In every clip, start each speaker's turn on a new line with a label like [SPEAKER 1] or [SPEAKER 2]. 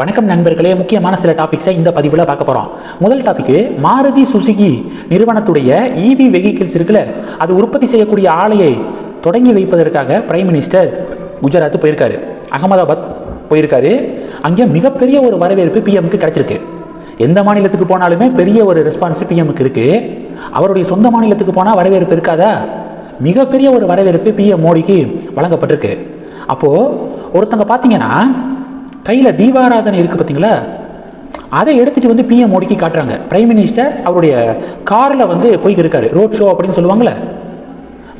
[SPEAKER 1] வணக்கம் நண்பர்களே முக்கியமான சில டாபிக்ஸை இந்த பதிவில் பார்க்க போகிறோம் முதல் டாபிக் மாருதி சுசுகி நிறுவனத்துடைய இவி வெஹிக்கிள்ஸ் இருக்குல்ல அது உற்பத்தி செய்யக்கூடிய ஆலையை தொடங்கி வைப்பதற்காக பிரைம் மினிஸ்டர் குஜராத் போயிருக்காரு. அகமதாபாத் போயிருக்காரு. அங்கே மிகப்பெரிய ஒரு வரவேற்பு பிஎம்க்கு கிடைச்சிருக்கு. எந்த மாநிலத்துக்கு போனாலுமே பெரிய ஒரு ரெஸ்பான்ஸ் பிஎம்க்கு இருக்கு. அவருடைய சொந்த மாநிலத்துக்கு போனால் வரவேற்பு இருக்காதா? மிகப்பெரிய ஒரு வரவேற்பு பிஎம் மோடிக்கு வழங்கப்பட்டிருக்கு. அப்போது ஒருத்தங்க பார்த்தீங்கன்னா கையில் தீபாராதனை இருக்குது பார்த்தீங்களா அதை எடுத்துகிட்டு வந்து பிஎம் மோடிக்கு காட்டுறாங்க. பிரைம் மினிஸ்டர் அவருடைய காரில் வந்து போய்க்கு இருக்காரு. ரோட் ஷோ அப்படின்னு சொல்லுவாங்கள்ல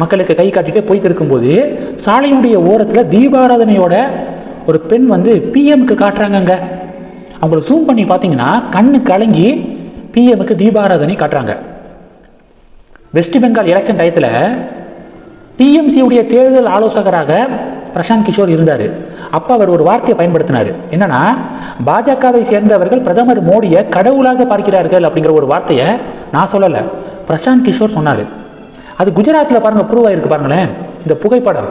[SPEAKER 1] மக்களுக்கு கை காட்டிட்டு போய்க்கு இருக்கும்போது சாலையுடைய ஓரத்தில் தீபாராதனையோட ஒரு பெண் வந்து பிஎம்க்கு காட்டுறாங்கங்க. அவங்கள ஜூம் பண்ணி பார்த்தீங்கன்னா கண்ணு கலங்கி பிஎம்க்கு தீபாராதனை காட்டுறாங்க. வெஸ்ட் பெங்கால் எலெக்ஷன் டயத்தில் டிஎம்சியுடைய தேர்தல் ஆலோசகராக பிரசாந்த் கிஷோர் இருந்தார். அப்போ அவர் ஒரு வார்த்தையை பயன்படுத்தினார். என்னன்னா பாஜகவை சேர்ந்தவர்கள் பிரதமர் மோடியை கடவுளாக பார்க்கிறார்கள் அப்படிங்கிற ஒரு வார்த்தையை நான் சொல்லலை. பிரசாந்த் கிஷோர் சொன்னார். அது குஜராத்தில் பாருங்க ப்ரூவ் ஆகிருக்கு பாருங்களேன். இந்த புகைப்படம்.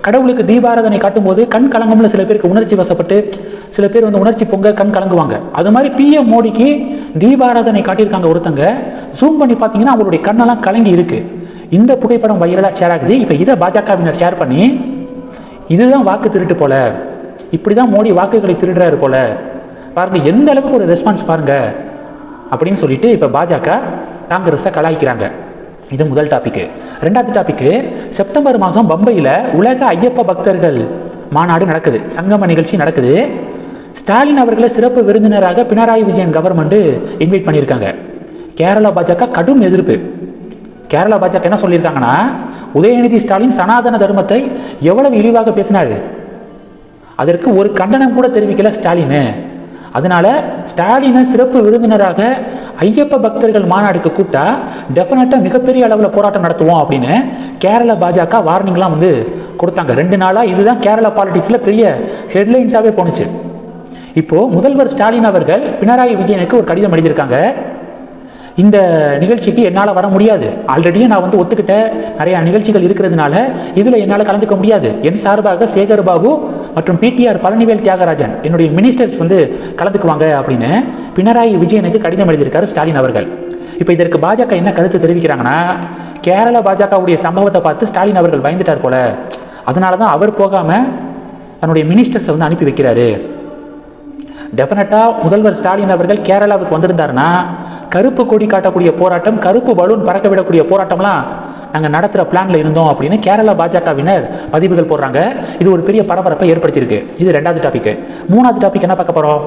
[SPEAKER 1] கடவுளுக்கு தீபாராதனை காட்டும்போது கண் கலங்கும்ல சில பேருக்கு உணர்ச்சி வசப்பட்டு சில பேர் வந்து உணர்ச்சி பொங்க கண் கலங்குவாங்க. அது மாதிரி பிஎம் மோடிக்கு தீபாராதனை காட்டியிருக்காங்க ஒருத்தங்க. ஜூம் பண்ணி பார்த்தீங்கன்னா அவருடைய கண்ணெல்லாம் கலங்கி இருக்கு. இந்த புகைப்படம் வைரலாக ஷேர் ஆகுது. இப்போ இதை பாஜகவினர் ஷேர் பண்ணி இதுதான் வாக்கு திருட்டு போல. இப்படி தான் மோடி வாக்குகளை திருடுறாரு போல. பாருங்க எந்த அளவுக்கு ஒரு ரெஸ்பான்ஸ் பாருங்க. அப்படின்னு சொல்லிட்டு இப்போ பாஜக காங்கிரஸை கலாய்க்கிறாங்க. இது முதல் டாபிக் ரெண்டாவது டாபிக் செப்டம்பர் மாதம் பம்பையில் உலக ஐயப்ப பக்தர்கள் மாநாடு நடக்குது. சங்கம நிகழ்ச்சி நடக்குது. ஸ்டாலின் அவர்களை சிறப்பு விருந்தினராக பினராயி விஜயன் கவர்மெண்ட் இன்வைட் பண்ணியிருக்காங்க. கேரளா பாஜக கடும் எதிர்ப்பு. கேரளா பாஜக என்ன சொல்லியிருக்காங்கன்னா உதயநிதி ஸ்டாலின் சனாதன தர்மத்தை எவ்வளவு இழிவாக பேசினாரு? அதற்கு ஒரு கண்டனம் கூட தெரிவிக்கல ஸ்டாலின். அதனால ஸ்டாலினை சிறப்பு விருந்தினராக ஐயப்ப பக்தர்கள் மாநாடுக்கு கூப்பிட்டா டெஃபினட்டாக மிகப்பெரிய அளவில் போராட்டம் நடத்துவோம் அப்படின்னு கேரள பாஜக வார்னிங்லாம் வந்து கொடுத்தாங்க. ரெண்டு நாளாக இதுதான் கேரளா பாலிடிக்ஸில் பெரிய ஹெட்லைன்ஸாகவே போணுச்சு. இப்போ முதல்வர் ஸ்டாலின் அவர்கள் பினராயி விஜயனுக்கு ஒரு கடிதம் எழுதியிருக்காங்க. இந்த நிகழ்ச்சிக்கு என்னால் வர முடியாது. ஆல்ரெடியே நான் வந்து ஒத்துக்கிட்ட நிறையா நிகழ்ச்சிகள் இருக்கிறதுனால இதில் என்னால் கலந்துக்க முடியாது. என் சார்பாக சேகர் பாபு மற்றும் பிடிஆர் பழனிவேல் தியாகராஜன் என்னுடைய மினிஸ்டர்ஸ் வந்து கலந்துக்குவாங்க அப்படின்னு பினராயி விஜயனுக்கு கடிதம் எழுதியிருக்காரு ஸ்டாலின் அவர்கள். இப்போ இதற்கு பாஜக என்ன கருத்து தெரிவிக்கிறாங்கன்னா கேரள பாஜகவுடைய சம்பவத்தை பார்த்து ஸ்டாலின் அவர்கள் பயந்துட்டார் போல. அதனால தான் அவர் போகாமல் தன்னுடைய மினிஸ்டர்ஸை வந்து அனுப்பி வைக்கிறாரு. டெஃபினட்டாக முதல்வர் ஸ்டாலின் அவர்கள் கேரளாவுக்கு வந்திருந்தாருன்னா கருப்பு கொடி காட்டக்கூடிய போராட்டம் கருப்பு பலூன் பறக்க விடக்கூடிய போராட்டம்லாம் நாங்கள் நடத்துகிற பிளானில் இருந்தோம் அப்படின்னு கேரளா பாஜகவினர் பதிவுகள் போடுறாங்க. இது ஒரு பெரிய பரபரப்பை ஏற்படுத்தியிருக்கு. இது ரெண்டாவது டாபிக் மூணாவது டாபிக் என்ன பார்க்க போகிறோம்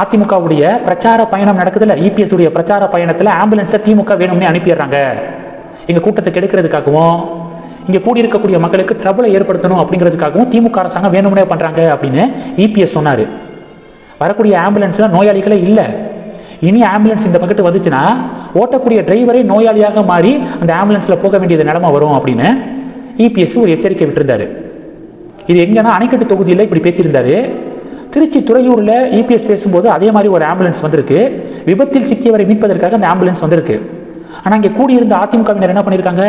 [SPEAKER 1] அதிமுகவுடைய பிரச்சார பயணம் நடக்குதுல்ல இபிஎஸ் உடைய பிரச்சார பயணத்தில் ஆம்புலன்ஸை திமுக வேணும்னே அனுப்பிடுறாங்க. எங்கள் கூட்டத்தை கெடுக்கிறதுக்காகவும் இங்கே கூடியிருக்கக்கூடிய மக்களுக்கு ட்ரபுளை ஏற்படுத்தணும் அப்படிங்கிறதுக்காகவும் திமுக அரசாங்கம் வேணும்னே பண்ணுறாங்க அப்படின்னு இபிஎஸ் சொன்னார். வரக்கூடிய ஆம்புலன்ஸில் நோயாளிகளே இல்லை. இனி ஆம்புலன்ஸ் இந்த பக்கத்து வந்துச்சுன்னா ஓட்டக்கூடிய டிரைவரே நோயாளியாக மாறி அந்த ஆம்புலன்ஸில் போக வேண்டியது நிலமை வரும் அப்படின்னு இபிஎஸ் ஒரு எச்சரிக்கை விட்டிருந்தாரு. இது எங்கன்னா அணைக்கட்டு தொகுதியில் இப்படி பேசியிருந்தாரு. திருச்சி துறையூரில் இபிஎஸ் பேசும்போது அதே மாதிரி ஒரு ஆம்புலன்ஸ் வந்திருக்கு. விபத்தில் சிக்கியவரை மீட்பதற்காக அந்த ஆம்புலன்ஸ் வந்திருக்கு. ஆனால் இங்கே கூடியிருந்த அதிமுகவினர் என்ன பண்ணியிருக்காங்க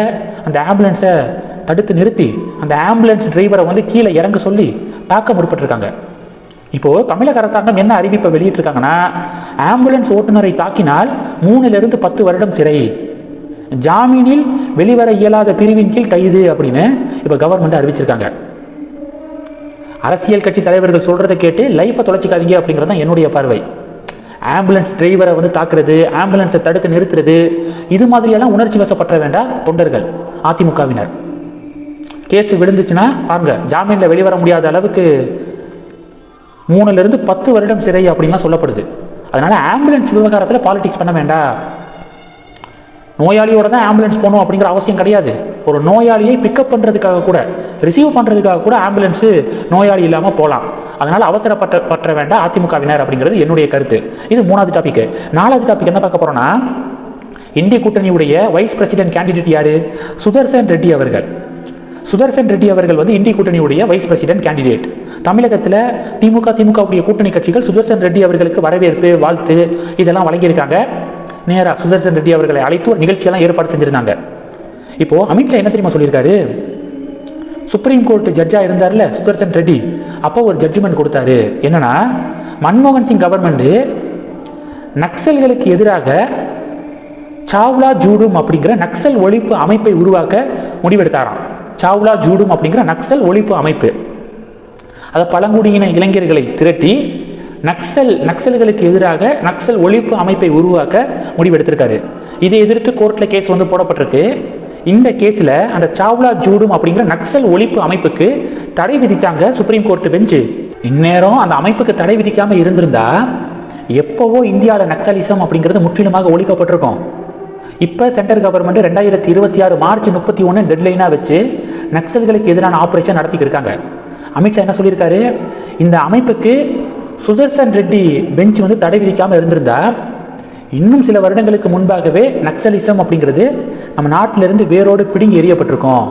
[SPEAKER 1] அந்த ஆம்புலன்ஸை தடுத்து நிறுத்தி அந்த ஆம்புலன்ஸ் டிரைவரை வந்து கீழே இறங்க சொல்லி தாக்க முற்பட்டிருக்காங்க. இப்போது தமிழக அரசாங்கம் என்ன அறிவிப்பை வெளியிட்டிருக்காங்கன்னா ஆம்புலன்ஸ் ஓட்டுநரை தாக்கினால் மூணிலிருந்து பத்து வருடம் சிறை. ஜாமீனில் வெளிவர இயலாத பிரிவின் கீழ் கைது அப்படின்னு இப்போ கவர்மெண்ட் அறிவிச்சிருக்காங்க. அரசியல் கட்சி தலைவர்கள் சொல்றதை கேட்டு லைஃப்பை தொலைச்சிக்காதீங்க அப்படிங்கிறது தான் என்னுடைய பார்வை. ஆம்புலன்ஸ் டிரைவரை வந்து தாக்குறது ஆம்புலன்ஸை தடுத்து நிறுத்துறது இது மாதிரியெல்லாம் உணர்ச்சி வசப்பட்ட வேண்டாம் தொண்டர்கள் அதிமுகவினர். கேஸ் விழுந்துச்சுன்னா பாருங்க ஜாமீனில் வெளிவர முடியாத அளவுக்கு மூணுலேருந்து பத்து வருடம் சிறை அப்படின்லாம் சொல்லப்படுது. அதனால ஆம்புலன்ஸ் விவகாரத்தில் பாலிடிக்ஸ் பண்ண வேண்டாம். நோயாளியோட தான் ஆம்புலன்ஸ் போகணும் அப்படிங்கிற அவசியம் கிடையாது. ஒரு நோயாளியை பிக்கப் பண்ணுறதுக்காக கூட ரிசீவ் பண்ணுறதுக்காக கூட ஆம்புலன்ஸு நோயாளி இல்லாமல் போகலாம் அதனால் அவசரப்பட்ட பற்ற வேண்டாம் அதிமுகவினர் அப்படிங்கிறது என்னுடைய கருத்து. இது மூணாவது டாபிக் நாலாவது டாபிக் என்ன பார்க்க போகிறோன்னா இந்திய கூட்டணியுடைய வைஸ் பிரசிடென்ட் கேண்டிடேட் யார்? சுதர்சன் ரெட்டி அவர்கள். சுதர்சன் ரெட்டி அவர்கள் வந்து இந்திய கூட்டணியுடைய வைஸ் பிரசிடென்ட் கேண்டிடேட் தமிழகத்தில் திமுக திமுகவுடைய கூட்டணி கட்சிகள் சுதர்சன் ரெட்டி அவர்களுக்கு வரவேற்பு வாழ்த்து இதெல்லாம் வழங்கியிருக்காங்க. நேராக சுதர்சன் ரெட்டி அவர்களை அழைத்து ஒரு நிகழ்ச்சியெல்லாம் ஏற்பாடு செஞ்சுருந்தாங்க. இப்போது அமித்ஷா என்ன தெரியுமா சொல்லியிருக்காரு? சுப்ரீம் கோர்ட் ஜட்ஜாக இருந்தார்ல சுதர்சன் ரெட்டி. அப்போ ஒரு ஜட்ஜ்மெண்ட் கொடுத்தாரு. என்னன்னா மன்மோகன் சிங் கவர்மெண்ட் நக்சல்களுக்கு எதிராக சாவ்லா ஜூடும் அப்படிங்கிற நக்சல் ஒழிப்பு அமைப்பை உருவாக்க முடிவெடுத்தாராம். சாவ்லா ஜூடும் அப்படிங்கிற நக்சல் ஒழிப்பு அமைப்பு. அதை பழங்குடியின இளைஞர்களை திரட்டி நக்சல் நக்சல்களுக்கு எதிராக நக்சல் ஒழிப்பு அமைப்பை உருவாக்க முடிவெடுத்திருக்காரு. இதை எதிர்த்து கோர்ட்டில் கேஸ் வந்து போடப்பட்டிருக்கு. இந்த கேஸில் அந்த சாவ்லா ஜூடும் அப்படிங்கிற நக்சல் ஒழிப்பு அமைப்புக்கு தடை விதித்தாங்க சுப்ரீம் கோர்ட் பெஞ்சு இந்நேரம் அந்த அமைப்புக்கு தடை விதிக்காமல் இருந்திருந்தா எப்போவோ இந்தியாவில் நக்சலிசம் அப்படிங்கிறது முற்றிலுமாக ஒழிக்கப்பட்டிருக்கும். இப்போ சென்ட்ரல் கவர்மெண்ட் ரெண்டாயிரத்தி இருபத்தி ஆறு மார்ச் முப்பத்தி ஒன்று டெட்லைனாக வச்சு நக்சல்களுக்கு எதிரான ஆப்ரேஷன் நடத்திட்டு இருக்காங்க. அமித்ஷா என்ன சொல்லியிருக்காரு? இந்த அமைப்புக்கு சுதர்சன் ரெட்டி பெஞ்ச் வந்து தடை விதிக்காமல் இருந்திருந்தா இன்னும் சில வருடங்களுக்கு முன்பாகவே நக்சலிசம் அப்படிங்கிறது நம்ம நாட்டிலிருந்து வேரோடு பிடுங்கி எறியப்பட்டிருக்கோம்.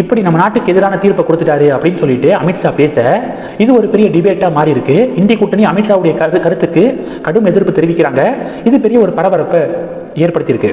[SPEAKER 1] இப்படி நம்ம நாட்டுக்கு எதிரான தீர்ப்பை கொடுத்துட்டாரு அப்படின்னு சொல்லிட்டு அமித்ஷா பேச இது ஒரு பெரிய டிபேட்டாக மாறி இருக்கு இந்திய கூட்டணி அமித்ஷாவுடைய கருத்து கருத்துக்கு கடும் எதிர்ப்பு தெரிவிக்கிறாங்க. இது பெரிய ஒரு பரபரப்பை ஏற்படுத்தியிருக்கு.